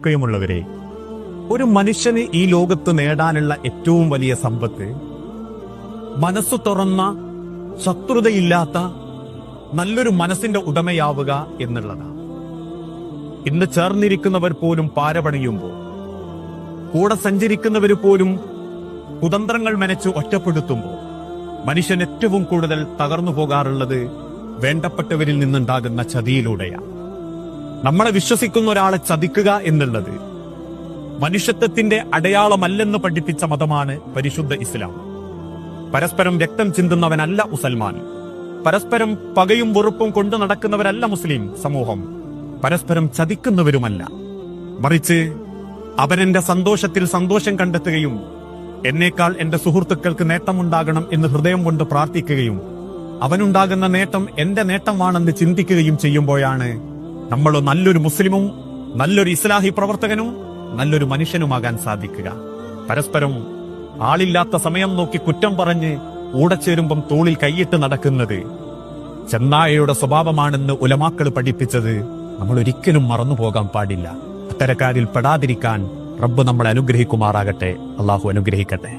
ഒക്കെയുമുള്ളവരെ ഒരു മനുഷ്യന് ഈ ലോകത്ത് നേടാനുള്ള ഏറ്റവും വലിയ സമ്പത്ത് മനസ്സു തുറന്ന ശത്രുതയില്ലാത്ത നല്ലൊരു മനസ്സിന്റെ ഉടമയാവുക എന്നുള്ളതാണ്. ഇന്ന് ചേർന്നിരിക്കുന്നവർ പോലും പാരപണിയുമ്പോൾ കൂടെ സഞ്ചരിക്കുന്നവർ പോലും കുതന്ത്രങ്ങൾ മെനച്ച് ഒറ്റപ്പെടുത്തുമ്പോൾ മനുഷ്യൻ ഏറ്റവും കൂടുതൽ തകർന്നു പോകാറുള്ളത് വേണ്ടപ്പെട്ടവരിൽ നിന്നുണ്ടാകുന്ന ചതിയിലൂടെയാണ്. നമ്മളെ വിശ്വസിക്കുന്ന ഒരാളെ ചതിക്കുക എന്നുള്ളത് മനുഷ്യത്വത്തിന്റെ അടയാളമല്ലെന്ന് പഠിപ്പിച്ച മതമാണ് പരിശുദ്ധ ഇസ്ലാം. പരസ്പരം രക്തം ചിന്തുന്നവനല്ല മുസൽമാൻ. പരസ്പരം പകയും വെറുപ്പും കൊണ്ടു നടക്കുന്നവരല്ല മുസ്ലിം സമൂഹം. പരസ്പരം ചതിക്കുന്നവരുമല്ല. മറിച്ച് അവരെന്റെ സന്തോഷത്തിൽ സന്തോഷം കണ്ടെത്തുകയും എന്നേക്കാൾ എന്റെ സുഹൃത്തുക്കൾക്ക് നേട്ടമുണ്ടാകണം എന്ന് ഹൃദയം കൊണ്ട് പ്രാർത്ഥിക്കുകയും അവനുണ്ടാകുന്ന നേട്ടം എന്റെ നേട്ടമാണെന്ന് ചിന്തിക്കുകയും ചെയ്യുമ്പോഴാണ് നമ്മൾ നല്ലൊരു മുസ്ലിമും നല്ലൊരു ഇസ്ലാഹി പ്രവർത്തകനും നല്ലൊരു മനുഷ്യനുമാകാൻ സാധിക്കുക. പരസ്പരം ആളില്ലാത്ത സമയം നോക്കി കുറ്റം പറഞ്ഞ് ഊടച്ചേരുമ്പം ചേരുമ്പം തോളിൽ കൈയിട്ട് നടക്കുന്നത് ചെന്നായയുടെ സ്വഭാവമാണെന്ന് ഉലമാക്കൾ പഠിപ്പിച്ചത് നമ്മൾ ഒരിക്കലും മറന്നു പോകാൻ പാടില്ല. അത്തരക്കാരിൽ പെടാതിരിക്കാൻ റബ്ബ് നമ്മളെ അനുഗ്രഹിക്കുമാറാകട്ടെ. അള്ളാഹു അനുഗ്രഹിക്കട്ടെ.